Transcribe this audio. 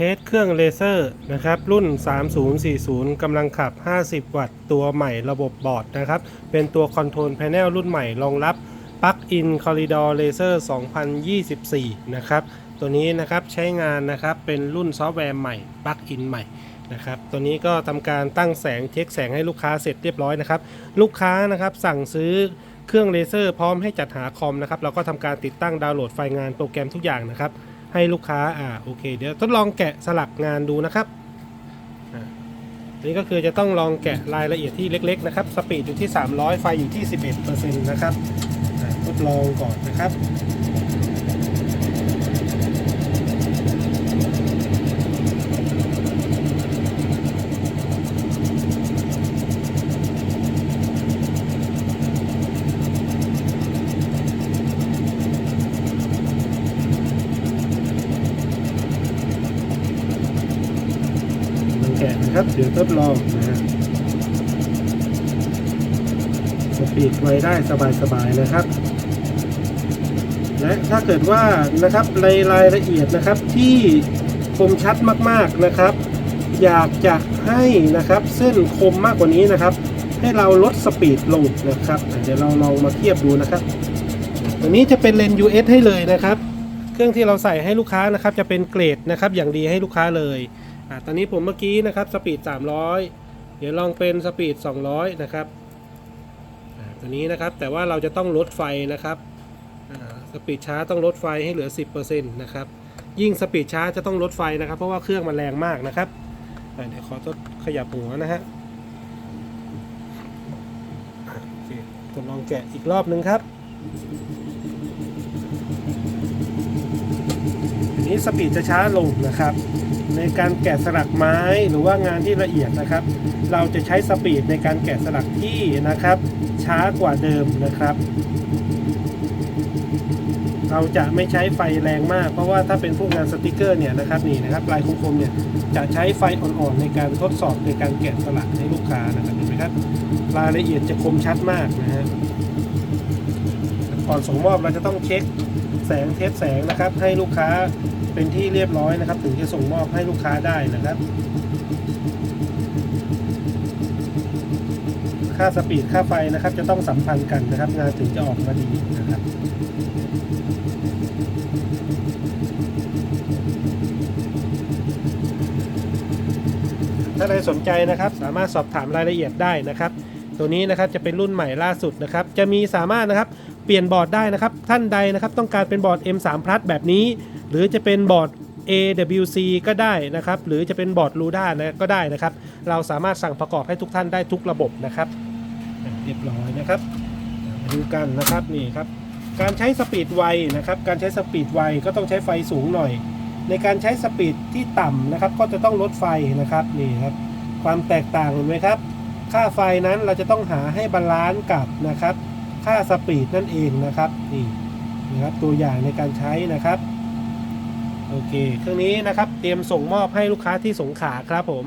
เทสเครื่องเลเซอร์นะครับรุ่น 3040กำลังขับ 50 วัตต์ ตัวใหม่ระบบบอร์ดนะครับ เป็นตัวคอนโทรลแผงรุ่นใหม่รองรับปลั๊กอินคอริดอร์เลเซอร์2024 นะครับ ตัวนี้นะครับใช้งานนะครับเป็นรุ่นซอฟต์แวร์ใหม่ปลั๊กอินใหม่นะครับตัวนี้ก็ทำการตั้งแสงเช็คแสงให้ลูกค้าเสร็จเรียบร้อยนะครับ ลูกค้านะครับสั่งซื้อเครื่องเลเซอร์พร้อมให้จัดหาคอมนะครับ เราก็ทำการติดตั้งดาวน์โหลดไฟล์งานโปรแกรมทุกอย่างนะครับ ให้ลูกค้าอ่าโอเค เดี๋ยวทดลองแกะสลักงานดูนะครับอ่านี่ก็คือจะต้องลองแกะรายละเอียดที่เล็ก ๆ นะครับ สปีดอยู่ที่ 300 ไฟอยู่ที่ 11%นะครับทดลองก่อนนะครับ แกะนะครับเดี๋ยวทดลองนะฮะสปีดไวได้สบายๆนะครับ และถ้าเกิดว่านะครับในรายละเอียดนะครับที่คมชัดมากๆนะครับ อยากจะให้นะครับเส้นคมมากกว่านี้นะครับ ให้เราลดสปีดลงนะครับเดี๋ยวเราลองมาเทียบดูนะครับตัวนี้จะเป็นเลนส์ US ให้เลยนะครับ เครื่องที่เราใส่ให้ลูกค้านะครับจะเป็นเกรดนะครับอย่างดีให้ลูกค้าเลย อ่าตอนนี้ผมเมื่อกี้นะครับสปีด 300 เดี๋ยวลองเป็นสปีด 200 นะครับอ่าตัวนี้นะครับแต่ว่าเราจะต้องลดไฟนะครับอ่าสปีดช้าต้องลดไฟให้เหลือ 10%นะครับยิ่งสปีดช้าจะต้องลดไฟนะครับ เพราะว่าเครื่องมันแรงมากนะครับเดี๋ยวขอทดขยับหัวนะฮะทดลองแกะอีกรอบนึงครับอันนี้สปีดจะช้าลงนะครับ ในการแกะสลักไม้หรือว่างานที่ละเอียดนะครับ เราจะใช้สปีดในการแกะสลักที่นะครับ ช้ากว่าเดิมนะครับ เราจะไม่ใช้ไฟแรงมาก เพราะว่าถ้าเป็นพวกงานสติกเกอร์เนี่ยนะครับนี่นะครับลายคมๆเนี่ยจะใช้ไฟอ่อนๆในการทดสอบในการแกะสลักให้ลูกค้านะครับเห็นไหมครับรายละเอียดจะคมชัดมากนะฮะก่อนส่งมอบเราจะต้องเช็คแสงเทสแสงนะครับให้ลูกค้า เป็นที่เรียบร้อยนะครับ ถึงจะส่งมอบให้ลูกค้าได้นะครับ ค่าสปีดค่าไฟนะครับ จะต้องสัมพันธ์กันนะครับ งานถึงจะออกมาดีนะครับถ้าใครสนใจนะครับ สามารถสอบถามรายละเอียดได้นะครับ ตัวนี้นะครับจะเป็นรุ่นใหม่ล่าสุดนะครับ จะมีสามารถนะครับเปลี่ยนบอร์ดได้นะครับ ท่านใดนะครับ ต้องการเป็นบอร์ด M3 Plus แบบนี้ หรือจะเป็นบอร์ด AWC ก็ได้นะครับ หรือจะเป็นบอร์ด LUDA นะก็ได้นะครับ เราสามารถสั่งประกอบให้ทุกท่านได้ทุกระบบนะครับเรียบร้อยนะครับมาดูกันนะครับนี่ครับ การใช้สปีดไวนะครับ การใช้สปีดไวก็ต้องใช้ไฟสูงหน่อย ในการใช้สปีดที่ต่ำนะครับ ก็จะต้องลดไฟนะครับนี่ครับ ความแตกต่างเห็นไหมครับ ค่าไฟนั้นเราจะต้องหาให้บาลานซ์กับนะครับ ค่าสปีดนั่นเองนะครับนี่นะครับตัวอย่างในการใช้นะครับ โอเค เครื่องนี้นะครับ เตรียมส่งมอบให้ลูกค้าที่สงขลาครับผม